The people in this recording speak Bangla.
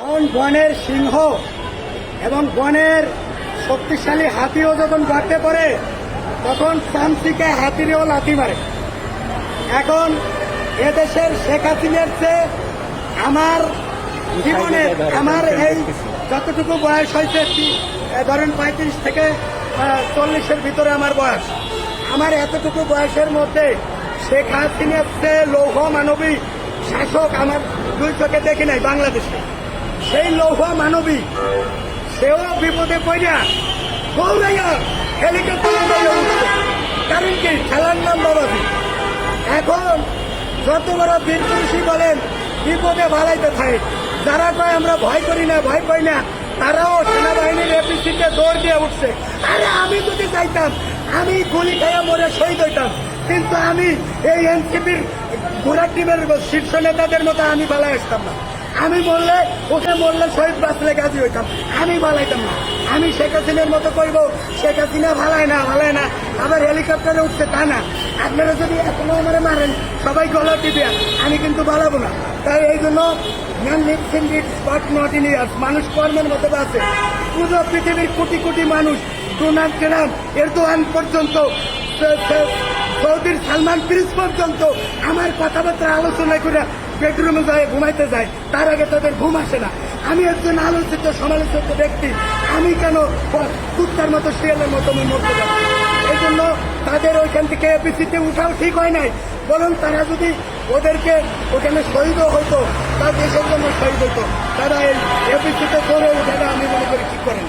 যখন বনের সিংহ এবং বনের শক্তিশালী হাতিও যখন গর্তে পারে, তখন চামচিকে হাতিরেও লাথি মারে। এখন এদেশের শেখ হাসিনার চেয়ে আমার জীবনের, আমার এই যতটুকু বয়স হয়েছে ধরেন পঁয়ত্রিশ থেকে চল্লিশের ভিতরে আমার বয়স। আমার এতটুকু বয়সের মধ্যে শেখ হাসিনার চেয়ে লৌহ মানবিক শাসক আমার দুই চোখে দেখি নাই, বাংলাদেশে। সেই লৌহ মানবী, সেও বিপদে পড়িয়া দৌড়াইয়া হেলিকপ্টার। কারণ কি? খেলার নাম বাবাজি। এখন যত বড় বীর পুরুষই বলেন, বিপদে ভালাইতে থাকে। যারা কয়, আমরা ভয় করি না, ভয় পাই না, তারাও সেনাবাহিনীর এপিসিতে দৌড় দিয়ে উঠছে। আরে, আমি যদি চাইতাম আমি গুলি খাইয়া মরে শহীদ হইতাম। কিন্তু আমি এই এনসিপির ঘোড়া টিমের শীর্ষ নেতাদের মতো আমি পালাই আসতাম না। আমি বললে, ওকে বললে শহীদ বাঁচলে গাজী হইতাম। আমি ভালাইতাম না। আমি শেখ হাসিনার মতো করব শেখ হাসিনা ভালায় না ভালায় না। আবার হেলিকপ্টারে উঠছে তা না। আপনারা যদি এখনও আমার মারেন, সবাই গলা টিপে, আমি কিন্তু ভালাবো না। তাই এই জন্য মানুষ কর্মের মতো আছে। পুরো পৃথিবীর কোটি কোটি মানুষ ডোনাল্ড ট্রাম্প এরদোয়ান পর্যন্ত সৌদির সালমান প্রিন্স পর্যন্ত আমার কথাবার্তা আলোচনা করে বেডরুমে যায়, ঘুমাইতে যায়, তার আগে তাদের ঘুম আসে না। আমি একজন আলোচিত, সমালোচিত ব্যক্তি। আমি কেন কুত্তার মতো, শিয়ালের মতো আমি মরতে যাব? এই জন্য তাদের ওইখান থেকে এপিসিতে উঠাও ঠিক হয় নাই। বরং তারা যদি ওদেরকে ওখানে শহীদও হইতো তার দেশের জন্য শহীদ হইতো, তারা এই এপিসিতে করে ওঠাটা আমি মনে করি ঠিক করেন।